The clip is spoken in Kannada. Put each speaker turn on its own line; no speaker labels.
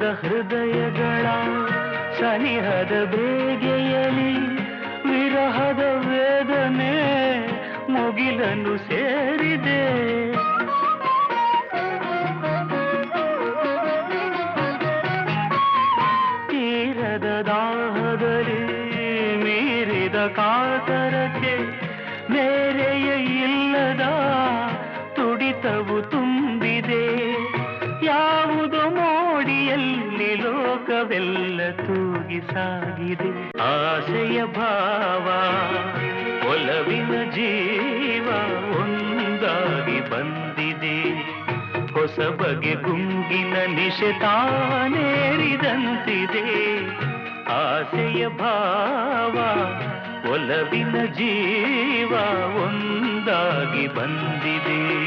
ಹೃದಯಗಳ ಸನಿಹದ ಬೇಗೆಯಲಿ ವಿರಹದ ವೇದನೆ ಮುಗಿಲನ್ನು ಸೇರಿದೆ. ತೀರದ ದಾಹದಲ್ಲಿ ಮೀರಿದ ಕಾತರಕ್ಕೆ ಮೇರೆಯ ಇಲ್ಲದ ತುಡಿತವು ತುಂಬಿದೆ ಲೋಕವೆಲ್ಲ ತೂಗಿ ಸಾಗಿದೆ. ಆಸೆಯ ಭಾವ, ಒಲವಿನ ಜೀವ ಒಂದಾಗಿ ಬಂದಿದೆ. ಹೊಸ ಬಗೆ ಗುಂಗಿನ ನಿಶತಾನೇರಿದಂತಿದೆ ಆಸೆಯ ಭಾವ, ಒಲವಿನ ಜೀವ ಒಂದಾಗಿ ಬಂದಿದೆ.